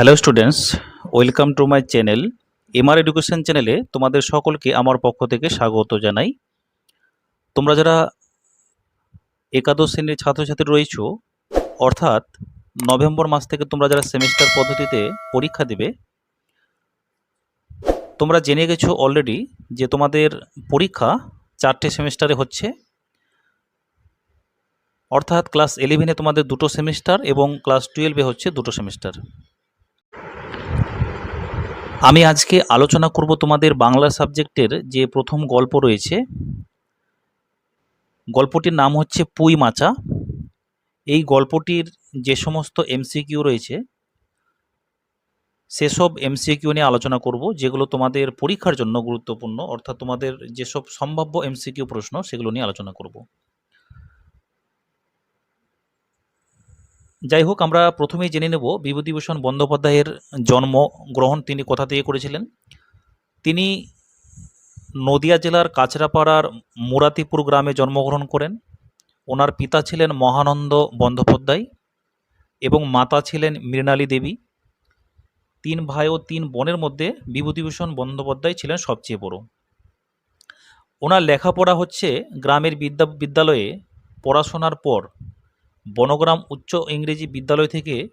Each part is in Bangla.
Hello students welcome to my channel MR education চ্যানেলে তোমাদের সকলকে আমার পক্ষ থেকে স্বাগত জানাই। তোমরা যারা একাদশ শ্রেণির ছাত্রছাত্রী রয়েছো, অর্থাৎ নভেম্বর মাস থেকে তোমরা যারা সেমিস্টার পদ্ধতিতে পরীক্ষা দেবে, তোমরা জেনে গেছো অলরেডি যে তোমাদের পরীক্ষা চারটে সেমিস্টারে হচ্ছে। অর্থাৎ ক্লাস ইলেভেনে তোমাদের দুটো সেমিস্টার এবং ক্লাস টুয়েলভে হচ্ছে দুটো সেমিস্টার আমি আজকে আলোচনা করব তোমাদের বাংলা সাবজেক্টের যে প্রথম গল্প রয়েছে। গল্পটির নাম হচ্ছে পুই মাচা। এই গল্পটির যে সমস্ত এমসিকিউ রয়েছে, সেসব এমসিকিউ নিয়ে আলোচনা করব, যেগুলো তোমাদের পরীক্ষার জন্য গুরুত্বপূর্ণ, অর্থাৎ তোমাদের যেসব সম্ভাব্য এমসিকিউ প্রশ্ন, সেগুলো নিয়ে আলোচনা করব। যাই হোক আমরা প্রথমেই জেনে নেব বিভূতিভূষণ বন্দ্যোপাধ্যায়ের জন্মগ্রহণ তিনি কোথা থেকে করেছিলেন। তিনি নদিয়া জেলার কাছড়াপাড়ার মুরাতিপুর গ্রামে জন্মগ্রহণ করেন। ওনার পিতা ছিলেন মহানন্দ বন্দ্যোপাধ্যায় এবং মাতা ছিলেন মৃণালী দেবী। তিন ভাই ও তিন বোনের মধ্যে বিভূতিভূষণ বন্দ্যোপাধ্যায় ছিলেন সবচেয়ে বড়। ওনার লেখাপড়া হচ্ছে গ্রামের বিদ্যা, বিদ্যালয়ে পড়াশোনার পর বনগ্রাম উচ্চ ইংরেজি বিদ্যালয় থেকে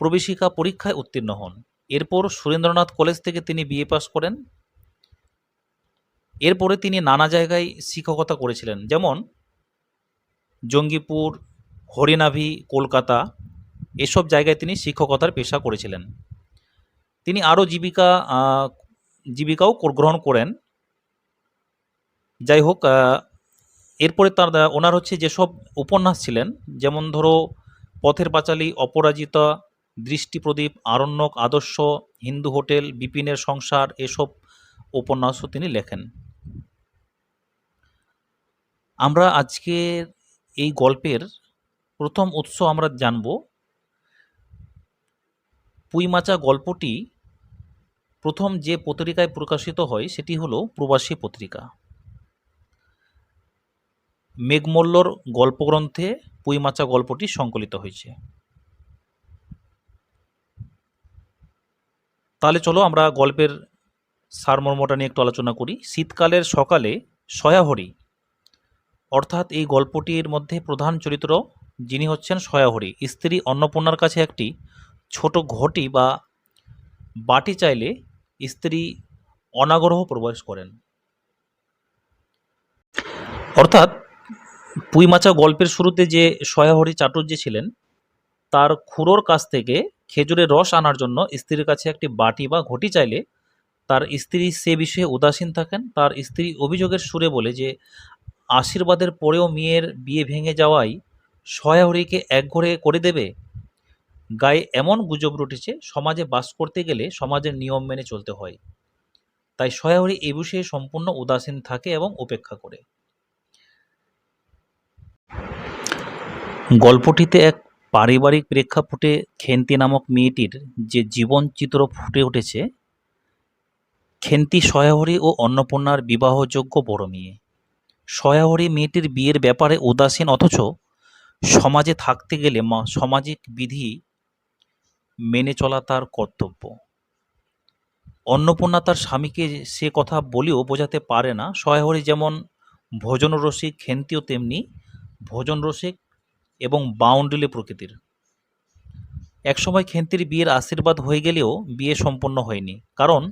প্রবেশিকা পরীক্ষায় উত্তীর্ণ হন। এরপর সুরেন্দ্রনাথ কলেজ থেকে তিনি বিএ পাস করেন। এরপরে তিনি নানা জায়গায় শিক্ষকতা করেছিলেন, যেমন জঙ্গিপুর, হরিনাভি, কলকাতা, এসব জায়গায় তিনি শিক্ষকতার পেশা করেছিলেন। তিনি আরও জীবিকা জীবিকাও গ্রহণ করেন। যাই হোক এরপরে তার ওনার হচ্ছে যেসব উপন্যাস ছিলেন, যেমন ধরো পথের পাঁচালী, অপরাজিতা দৃষ্টিপ্রদীপ আরণ্যক, আদর্শ, হিন্দু হোটেল, বিপিনের সংসার, এসব উপন্যাসও তিনি লেখেন। আমরা আজকের এই গল্পের প্রথম উৎস আমরা জানব পুইমাচা গল্পটি প্রথম যে পত্রিকায় প্রকাশিত হয় সেটি হলো প্রবাসী পত্রিকা। মেঘমল্লর গল্পগ্রন্থে পুইমাচা গল্পটি সংকলিত হয়েছে। তাহলে চলো আমরা গল্পের সারমর্মটা নিয়ে একটু আলোচনা করি। শীতকালের সকালে সয়াহরি, অর্থাৎ এই গল্পটির মধ্যে প্রধান চরিত্র যিনি হচ্ছেন সয়াহরি। স্ত্রী অন্নপূর্ণার কাছে একটি ছোট ঘটি বা বাটি চাইলে স্ত্রী অনাগ্রহ প্রবেশ করেন। অর্থাৎ পুইমাচা গল্পের শুরুতে যে সয়াহরি চাটুর্য ছিলেন, তার খুড়োর কাছ থেকে খেজুরের রস আনার জন্য স্ত্রীর কাছে একটি বাটি বা ঘটি চাইলে তার স্ত্রী সে বিষয়ে উদাসীন থাকেন। তার স্ত্রী অভিযোগের সুরে বলে যে, আশীর্বাদের পরেও মেয়ের বিয়ে ভেঙে যাওয়ায় সয়াহরিকে একঘরে করে দেবে? গায়ে এমন গুজব রটেছে, সমাজে বাস করতে গেলে সমাজের নিয়ম মেনে চলতে হয়। তাই সয়াহরি এ বিষয়ে সম্পূর্ণ উদাসীন থাকে এবং উপেক্ষা করে। গল্পটিতে এক পারিবারিক প্রেক্ষাপটে খেন্তি নামক মেয়েটির যে জীবন চিত্র ফুটে উঠেছে, খেন্তি সয়াহরি ও অন্নপূর্ণার বিবাহযোগ্য বড় মেয়ে। সয়াহরি মেয়েটির বিয়ের ব্যাপারে উদাসীন অথচ সমাজে থাকতে গেলে সামাজিক বিধি মেনে চলা তার কর্তব্য। অন্নপূর্ণা তার স্বামীকে সে কথা বলেও বোঝাতে পারে না। সয়াহরি যেমন ভোজন রসিক খেন্তিও তেমনি ভোজন রসিক এবং বাউন্ডুলে প্রকৃতির। একসময় খেন্তির বিয়ের আশীর্বাদ হয়ে গেলেও বিয়ে সম্পন্ন হয়নি, কারণ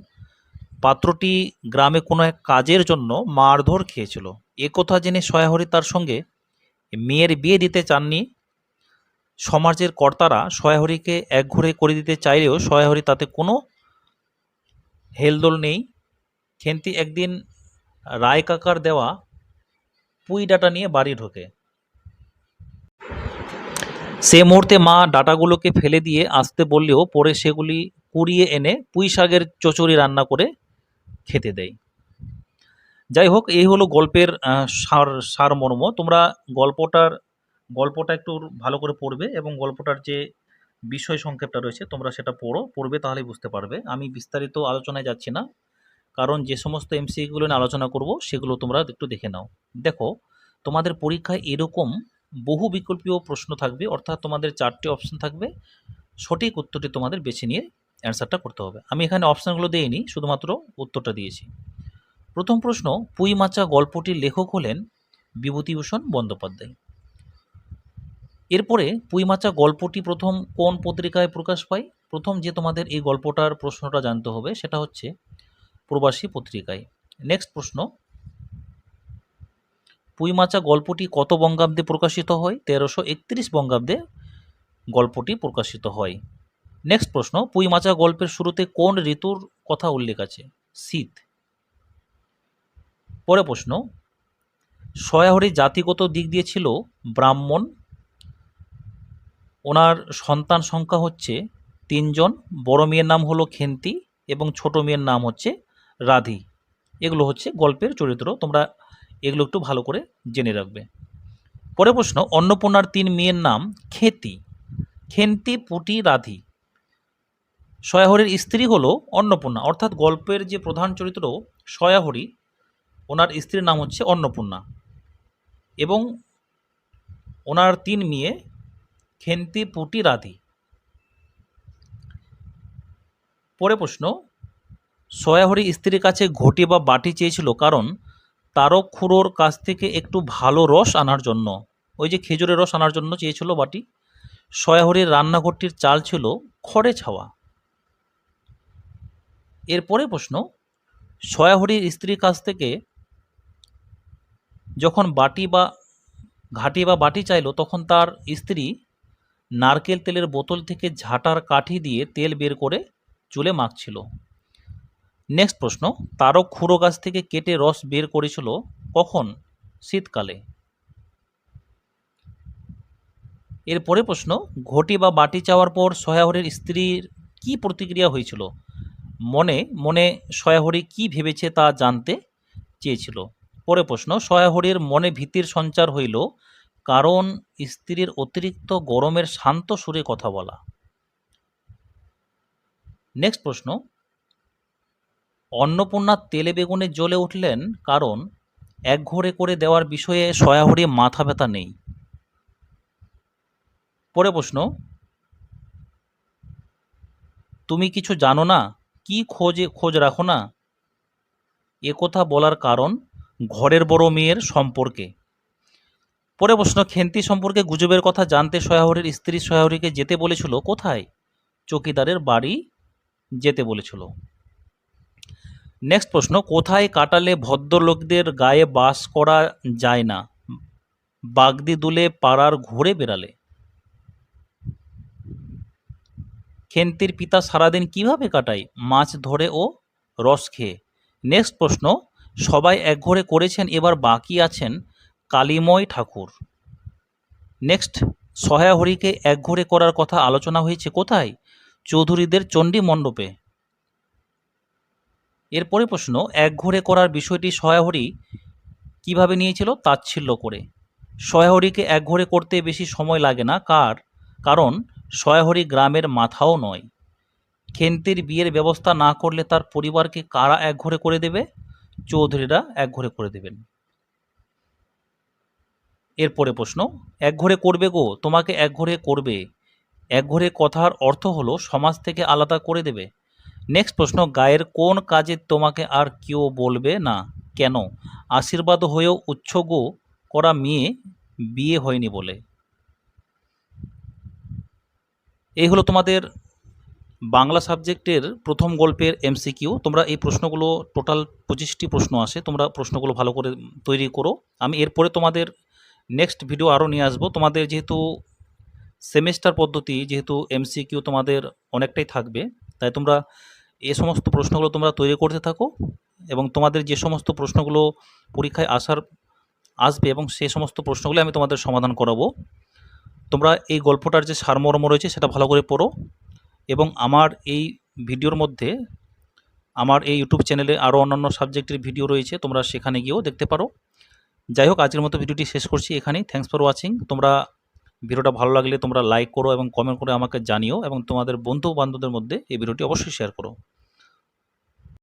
পাত্রটি গ্রামে কোনো এক কাজের জন্য মারধর খেয়েছিল। এ কথা জেনে সয়াহরি তার সঙ্গে মেয়ের বিয়ে দিতে চাননি। সমাজের কর্তারা সয়াহরিকে একঘরে করে দিতে চাইলেও সয়াহরি তাতে কোনো হেলদোল নেই। খেন্তি একদিন রায় কাকার দেওয়া পুই ডাটা নিয়ে বাড়ি ঢোকে। সে মুহূর্তে মা ডাটাগুলোকে ফেলে দিয়ে আসতে বললেও পরে সেগুলি কুড়িয়ে এনে পুঁই শাকের চচড়ি রান্না করে খেতে দেয়। যাই হোক, এই হলো গল্পের সার, সারমর্ম। তোমরা গল্পটার, গল্পটা একটু ভালো করে পড়বে এবং গল্পটার যে বিষয় সংক্ষেপটা রয়েছে তোমরা সেটা পড়ো। পড়বে তাহলেই বুঝতে পারবে। আমি বিস্তারিত আলোচনায় যাচ্ছি না। কারণ যে সমস্ত এমসিগুলো নিয়ে আলোচনা করব, সেগুলো তোমরা একটু দেখে নাও। দেখো, তোমাদের পরীক্ষায় এরকম বহু বিকল্পীয় প্রশ্ন থাকবে, অর্থাৎ তোমাদের চারটে অপশন থাকবে। সঠিক উত্তরটি তোমাদের বেছে নিয়ে অ্যান্সারটা করতে হবে। আমি এখানে অপশানগুলো দিইনি শুধুমাত্র উত্তরটা দিয়েছি। প্রথম প্রশ্ন পুই মাচা গল্পটির লেখক হলেন বিভূতিভূষণ বন্দ্যোপাধ্যায়। এরপরে, পুইমাচা গল্পটি প্রথম কোন পত্রিকায় প্রকাশ পায়? প্রথম যে তোমাদের এই গল্পটার প্রশ্নটা জানতে হবে, সেটা হচ্ছে প্রবাসী পত্রিকায়। নেক্সট প্রশ্ন পুইমাচা গল্পটি কত বঙ্গাব্দে প্রকাশিত হয়? তেরোশো একত্রিশ বঙ্গাব্দে গল্পটি প্রকাশিত হয়। নেক্সট প্রশ্ন, পুইমাচা গল্পের শুরুতে কোন ঋতুর কথা উল্লেখ আছে? শীত। পরে প্রশ্ন, সয়াহরি জাতিগত দিক দিয়ে ছিল ব্রাহ্মণ। ওনার সন্তান সংখ্যা হচ্ছে তিনজন, বড় মেয়ের নাম হলো খেন্তি এবং ছোট মেয়ের নাম হচ্ছে রাধি। এগুলো হচ্ছে গল্পের চরিত্র। তোমরা এগুলো একটু ভালো করে জেনে রাখবে। পরে প্রশ্ন, অন্নপূর্ণার তিন মেয়ের নাম খেতি। খেন্তি, পুটি, রাধি। সয়াহরির স্ত্রী হলো অন্নপূর্ণা। অর্থাৎ গল্পের যে প্রধান চরিত্র সয়াহরি, ওনার স্ত্রীর নাম হচ্ছে অন্নপূর্ণা। এবং ওনার তিন মেয়ে খেন্তি, পুটি, রাধি। পরে প্রশ্ন, সয়াহরি স্ত্রীর কাছে ঘটি বা বাটি চেয়েছিল কারণ তারক খুঁড়োর কাছ থেকে একটু ভালো রস আনার জন্য। ওই যে খেজুরের রস আনার জন্য চেয়েছিল বাটি। সয়াহরির রান্নাঘরটির চাল ছিল খড়ে ছাওয়া। এরপরে প্রশ্ন, সয়াহরির স্ত্রীর কাছ থেকে যখন বাটি বা ঘাটি বা বাটি চাইলো, তখন তার স্ত্রী নারকেল তেলের বোতল থেকে ঝাঁটার কাঠি দিয়ে তেল বের করে চুলে মাখছিল। নেক্সট প্রশ্ন, তারক খুঁড়ো গাছ থেকে কেটে রস বের করেছিল কখন? শীতকালে। এরপরে প্রশ্ন, ঘটি বা বাটি চাওয়ার পর সয়াহরের স্ত্রীর কি প্রতিক্রিয়া হয়েছিল? মনে মনে সয়াহরি কি ভেবেছে তা জানতে চেয়েছিল। পরে প্রশ্ন, সয়াহরির মনে ভীতির সঞ্চার হইল কারণ স্ত্রীর অতিরিক্ত গরমের শান্ত সুরে কথা বলা। নেক্সট প্রশ্ন অন্নপূর্ণা তেলে বেগুনে জ্বলে উঠলেন কারণ এক ঘরে করে দেওয়ার বিষয়ে সয়াহরি মাথা ব্যথা নেই। পরে প্রশ্ন, তুমি কিছু জানো না? কি খোঁজে, খোঁজ রাখো না? এ কথা বলার কারণ ঘরের বড় মেয়ের সম্পর্কে। পরে প্রশ্ন, খেন্তি সম্পর্কে গুজবের কথা জানতে সয়াহরির স্ত্রী সয়াহরিকে যেতে বলেছিল? কোথায়? চকিদারের বাড়ি যেতে বলেছিল। নেক্সট প্রশ্ন, কোথায় কাটালে ভদ্রলোকদের গায়ে বাস করা যায় না? বাগদি দুলে পাড়ার ঘুরে বেড়ালে। খেন্তির পিতা সারাদিন কীভাবে কাটায়? মাছ ধরে ও রস খেয়ে। নেক্সট প্রশ্ন, সবাই একঘরে করেছেন, এবার বাকি আছেন কালিময় ঠাকুর। নেক্সট সহায়হরিকে একঘরে করার কথা আলোচনা হয়েছে কোথায়? চৌধুরীদের চণ্ডী মণ্ডপে। এরপরে প্রশ্ন, একঘরে করার বিষয়টি সহায়হরি কীভাবে নিয়েছিল? তাচ্ছিল্য করে। সহায়হরিকে একঘরে করতে বেশি সময় লাগে না। কার? কারণ, সয়াহরি গ্রামের মাথাও নয়। খেন্তির বিয়ের ব্যবস্থা না করলে তার পরিবারকে কারা একঘরে করে দেবে? চৌধুরীরা একঘরে করে দেবেন। এরপরে প্রশ্ন এক একঘরে করবে গো? তোমাকে একঘরে করবে। একঘরে কথার অর্থ হলো, সমাজ থেকে আলাদা করে দেবে। নেক্সট প্রশ্ন, গায়ের কোন কাজে তোমাকে আর কেউ বলবে না? কেন? আশীর্বাদ হয়েও উচ্ছগ করা মেয়ে বিয়ে হয়নি বলে। এই হলো তোমাদের বাংলা সাবজেক্টের প্রথম গল্পের এমসিকিউ তোমরা এই প্রশ্নগুলো টোটাল পঁচিশটি প্রশ্ন আসে, তোমরা প্রশ্নগুলো ভালো করে তৈরি করো। আমি এরপরে তোমাদের নেক্সট ভিডিও আরও নিয়ে আসব। তোমাদের যেহেতু সেমেস্টার পদ্ধতি, যেহেতু এমসিকিউ তোমাদের অনেকটাই থাকবে, তাই তোমরা এ সমস্ত প্রশ্নগুলো তোমরা তৈরি করতে থাকো এবং তোমাদের যে সমস্ত প্রশ্নগুলো পরীক্ষায় আসার, আসবে এবং সেই সমস্ত প্রশ্নগুলো আমি তোমাদের সমাধান করাবো। তোমরা এই গল্পটার যে সারমর্ম রয়েছে সেটা ভালো করে পড়ো এবং আমার এই ভিডিওর মধ্যে আমার এই ইউটিউব চ্যানেলে আরও অন্যান্য সাবজেক্টের ভিডিও রয়েছে, তোমরা সেখানে গিয়েও দেখতে পারো। যাই হোক, আজকের মতো ভিডিওটি শেষ করছি এখানেই। থ্যাংকস ফর ওয়াচিং তোমরা ভিডিওটা ভালো লাগলে তোমরা লাইক করো এবং কমেন্ট করে আমাকে জানিও এবং তোমাদের বন্ধু বান্ধবদের মধ্যে এই ভিডিওটি অবশ্যই শেয়ার করো।